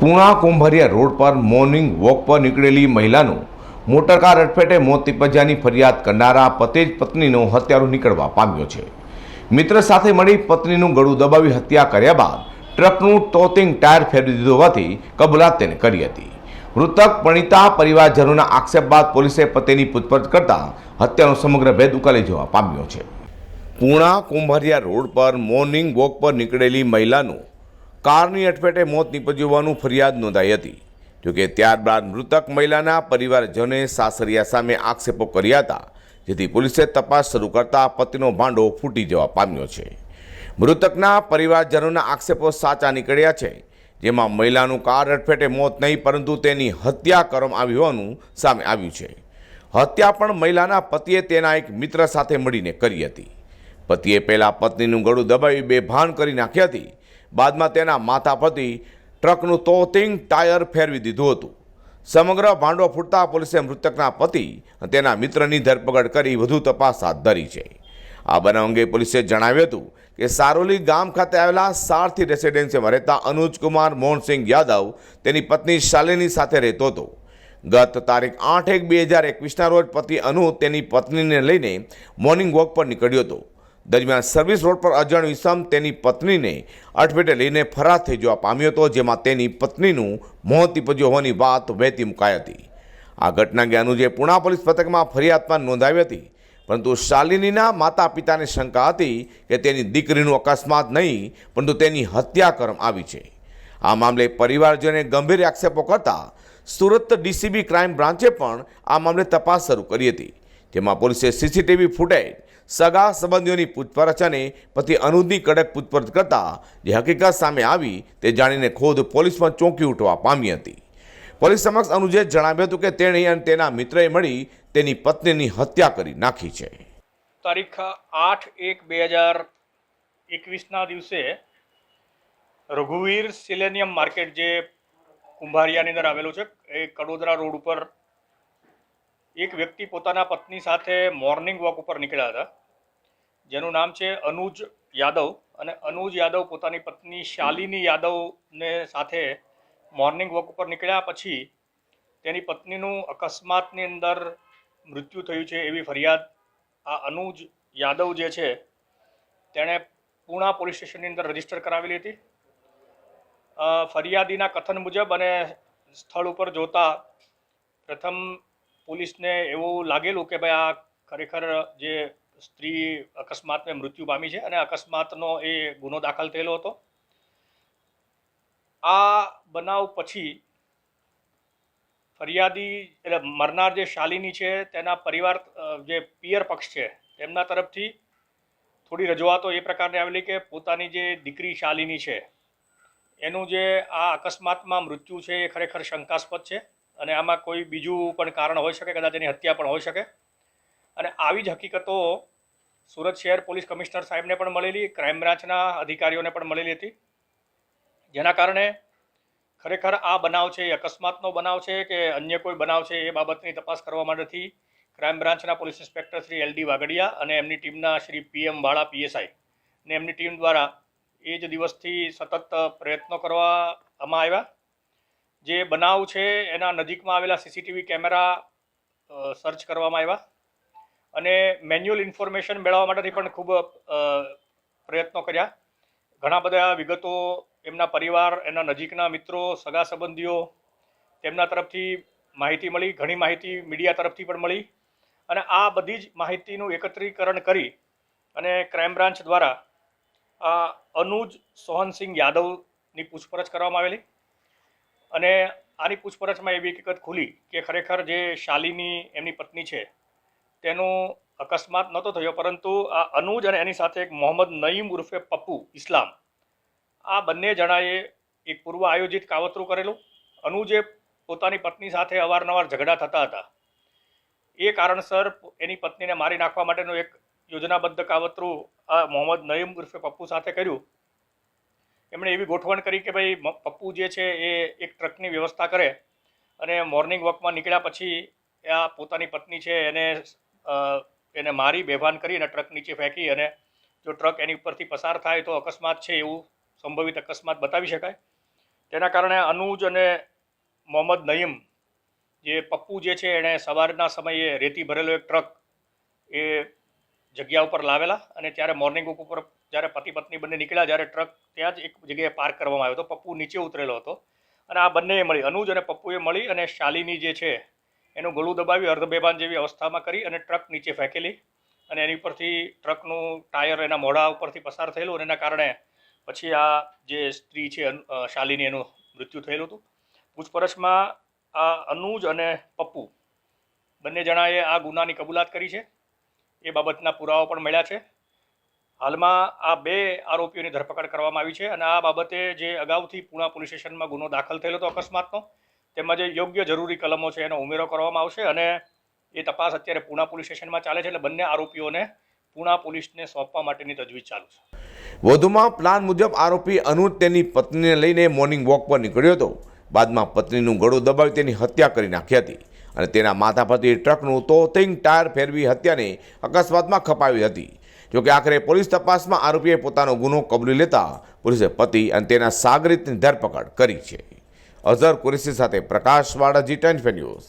Puna Kumbhariya road પર morning walk પર નીકળેલી મહિલાનું મોટરકાર અડફેટે મોત નિપજ્યાની ફરિયાદ કરનારા પતે જ પત્નીનો હત્યારો નીકળવા પામ્યો છે. મિત્ર સાથે મળી પત્નીનું ગળું દબાવી હત્યા કર્યા બાદ ટ્રકનું ટોતિંગ ટાયર ફેરવી દીધું હોવાથી કબૂલાત તેને કરી હતી. મૃતક પણિતા પરિવારજનોના આક્ષેપ બાદ પોલીસે પતિની પૂછપરછ કરતા હત્યાનો સમગ્ર ભેદ ઉકાલી જવા પામ્યો છે. પૂણા કુંભરિયા રોડ પર મોર્નિંગ વોક પર નીકળેલી મહિલાનું કારની અટફેટે મોત નીપજ્યું હોવાનું ફરિયાદ નોંધાઈ હતી. જોકે ત્યારબાદ મૃતક મહિલાના પરિવારજનોએ સાસરિયા સામે આક્ષેપો કર્યા હતા, જેથી પોલીસે તપાસ શરૂ કરતા પતિનો ભાંડો ફૂટી જવા પામ્યો છે. મૃતકના પરિવારજનોના આક્ષેપો સાચા નીકળ્યા છે, જેમાં મહિલાનું કાર અડફેટે મોત નહીં, પરંતુ તેની હત્યા કરવામાં આવી હોવાનું સામે આવ્યું છે. હત્યા પણ મહિલાના પતિએ તેના એક મિત્ર સાથે મળીને કરી હતી. પતિએ પહેલાં પત્નીનું ગળું દબાવી બેભાન કરી નાખી હતી બાદમાં તેના માથાપતિ ટ્રકનું તોતિંગ ટાયર ફેરવી દીધું હતું. સમગ્ર ભાંડો ફૂટતા પોલીસે મૃતકના પતિ તેના મિત્રની ધરપકડ કરી વધુ તપાસ હાથ ધરી છે. આ બનાવ અંગે પોલીસે જણાવ્યું હતું કે સારોલી ગામ ખાતે આવેલા સારથી રેસિડેન્સીમાં રહેતા અનુજકુમાર મોહનસિંહ યાદવ તેની પત્ની શાલિની સાથે રહેતો હતો. ગત તારીખ આઠ એક બે હજાર એકવીસના રોજ પતિ અનુ તેની પત્નીને લઈને મોર્નિંગ વોક પર નીકળ્યો હતો. દરમિયાન સર્વિસ રોડ પર અજાણ ઇસમ તેની પત્નીને અટપેટે લઈને ફરાર થઈ જવા પામ્યો હતો, જેમાં તેની પત્નીનું મોત નીપજ્યું હોવાની વાત વહેતી મુકાઈ હતી. આ ઘટના અંગે અનુજે પુણા પોલીસ પથકમાં ફરિયાદ પણ નોંધાવી હતી. પરંતુ શાલિનીના માતા પિતાને શંકા હતી કે તેની દીકરીનું અકસ્માત નહીં, પરંતુ તેની હત્યા કરવામાં આવી છે. આ મામલે પરિવારજોને ગંભીર આક્ષેપો કરતા સુરત ડીસીબી ક્રાઇમ બ્રાન્ચે પણ આ મામલે તપાસ શરૂ કરી હતી. જેમાં પોલીસે સીસીટીવી ફૂટેજ સગા સંબંધીઓની પૂછપરછ અને પતિ અનુજની કડક પૂછપરછ કરતા જે હકીકત સામે આવી તે જાણીને ખોદ પોલીસમાં ચોંકી ઉઠવા પામી હતી. પોલીસ સમક્ષ અનુજે જણાવ્યું હતું કે તેણે અને તેના મિત્રએ મળી તેની પત્નીની હત્યા કરી નાખી છે. તારીખ આઠ એક બે હજાર એકવીસના દિવસે રઘુવીર સિલેનિયમ માર્કેટ જે કુંભારિયાની અંદર આવેલું છે, એ કડોદરા રોડ ઉપર એક વ્યક્તિ પોતાના પત્ની સાથે મોર્નિંગ વોક ઉપર નીકળ્યા હતા. જેનું નામ છે અનુજ યાદવ અને અનુજ યાદવ પોતાની પત્ની શાલિની યાદવને સાથે મોર્નિંગ વોક ઉપર નીકળ્યા પછી તેની પત્નીનું અકસ્માતની અંદર મૃત્યુ થયું છે એવી ફરિયાદ આ અનુજ યાદવ જે છે તેણે પૂણા પોલીસ સ્ટેશનની અંદર રજિસ્ટર કરાવેલી હતી. ફરિયાદીના કથન મુજબ અને સ્થળ ઉપર જોતા પ્રથમ પોલીસને એવું લાગેલું કે ભાઈ આ ખરેખર જે સ્ત્રી અકસ્માતમાં મૃત્યુ પામી છે અને અકસ્માતનો એ ગુનો દાખલ થયેલો હતો. આ બનાવ પછી ફરિયાદી એટલે મરનાર જે શાલિની છે તેના પરિવાર જે પિયર પક્ષ છે તેમના તરફથી થોડી રજૂઆતો એ પ્રકારની આવેલી કે પોતાની જે દીકરી શાલિની છે એનું જે આ અકસ્માતમાં મૃત્યુ છે એ ખરેખર શંકાસ્પદ છે. અને આમાં કોઈ બીજું પણ કારણ હોઈ શકે, કદાચ એની હત્યા પણ હોઈ શકે. અને આવી જ હકીકતો સુરત શહેર પોલીસ કમિશનર સાહેબને પણ મળેલી, ક્રાઇમ બ્રાન્ચના અધિકારીઓને પણ મળેલી હતી. જેના કારણે ખરેખર આ બનાવ છે, એ અકસ્માતનો બનાવ છે કે અન્ય કોઈ બનાવ છે, એ બાબતની તપાસ કરવા માટેથી ક્રાઇમ બ્રાન્ચના police inspector Shri L D Vagadiya અને એમની ટીમના શ્રી પીએમ વાળા પીએસઆઈ ને એમની ટીમ દ્વારા એ જ દિવસથી સતત પ્રયત્નો કરવામાં આવ્યા. જે બનાવ છે, એના નજીકમાં આવેલા સીસીટીવી કેમેરા સર્ચ કરવામાં આવ્યા. અને મેન્યુઅલ ઇન્ફોર્મેશન મેળવવા માટેથી પણ ખૂબ પ્રયત્નો કર્યા. ઘણા બધા વિગતો એમના પરિવાર, એના નજીકના મિત્રો, સગા સંબંધીઓ, તેમના તરફથી માહિતી મળી, ઘણી માહિતી મીડિયા તરફથી પણ મળી. અને આ બધી જ માહિતીનું એકત્રીકરણ કરી અને ક્રાઇમ બ્રાન્ચ દ્વારા અનુજ સોહનસિંહ યાદવની પૂછપરછ કરવામાં આવેલી. અને આની પૂછપરછમાં એવી હકીકત ખુલી કે ખરેખર જે શાલિની એમની પત્ની છે, તેનો અકસ્માત નહોતો થયો, પરંતુ આ અનુજ અને એની સાથે એક મોહમ્મદ નઈમ ઉર્ફે પપ્પુ ઇસ્લામ, આ બંને જણાએ એક પૂર્વ આયોજિત કાવતરું કરેલું. અનુજે પોતાની પત્ની સાથે અવારનવાર ઝઘડા થતા હતા. એ કારણસર એની પત્નીને મારી નાખવા માટેનું એક યોજનાબદ્ધ કાવતરું આ મોહમ્મદ નઈમ ઉર્ફે પપ્પુ સાથે કર્યું. એમણે એવી ગોઠવણ કરી કે ભાઈ પપ્પુ જે છે એ એક ટ્રકની વ્યવસ્થા કરે અને મોર્નિંગ વોકમાં નીકળ્યા પછી આ પોતાની પત્ની છે એને એને મારી બેભાન કરી અને ટ્રક નીચે ફેંકી અને જો ટ્રક એની ઉપરથી પસાર થાય તો અકસ્માત છે એવું સંભવિત અકસ્માત બતાવી શકાય. તેના કારણે અનુજ અને મોહમ્મદ નઈમ જે પપ્પુ જે છે એણે સવારના સમયે રેતી ભરેલો એક ટ્રક એ જગ્યા ઉપર લાવેલા અને ત્યારે મોર્નિંગ વોક ઉપર જ્યારે પતિ પત્ની બંને નીકળ્યા, જ્યારે ટ્રક ત્યાં જ એક જગ્યાએ પાર્ક કરવામાં આવ્યો હતો. પપ્પુ નીચે ઉતરેલો હતો અને આ બંનેએ મળી, અનુજ અને પપ્પુએ મળી અને શાલિની જે છે એનું ગળું દબાવી અર્ધબેભાન જેવી અવસ્થામાં કરી અને ટ્રક નીચે ફેંકેલી અને એની ઉપરથી ટ્રકનું ટાયર એના મોઢા ઉપરથી પસાર થયેલું અને એના કારણે પછી આ જે સ્ત્રી છે શાલિની એનું મૃત્યુ થયેલું હતું. પૂછપરછમાં આ અનુજ અને પપ્પુ બંને જણાએ આ ગુનાની કબૂલાત કરી છે. એ બાબતના પુરાવા પણ મળ્યા છે. હાલમાં આ બે આરોપીઓની ધરપકડ કરવામાં આવી છે અને આ બાબતે જે અગાઉથી પુણા પોલીસ સ્ટેશનમાં ગુનો દાખલ થયેલો હતો અકસ્માતનો, તેમાં જે યોગ્ય જરૂરી કલમો છે એનો ઉમેરો કરવામાં આવશે અને એ તપાસ અત્યારે પુણા પોલીસ સ્ટેશનમાં ચાલે છે એટલે બંને આરોપીઓને પુણા પોલીસને સોંપવા માટેની તજવીજ ચાલુ છે. વધુમાં પ્લાન મુજબ આરોપી અનુજ તેની પત્નીને લઈને મોર્નિંગ વોક પર નીકળ્યો હતો. બાદમાં પત્નીનું ગળું દબાવી તેની હત્યા કરી નાખી હતી. અને તેના માથા પરથી ટ્રકનું તોતિંગ ટાયર ફેરવી હત્યાને અકસ્માતમાં ખપાવી હતી. જોકે આખરે પોલીસ તપાસમાં આરોપીએ પોતાનો ગુનો કબૂલી લેતા પોલીસે પતિ અને તેના સાગરીતની ધરપકડ કરી છે. અઝર કુરેશી સાથે પ્રકાશ વાળાજી ટેન્ફે ન્યૂઝ.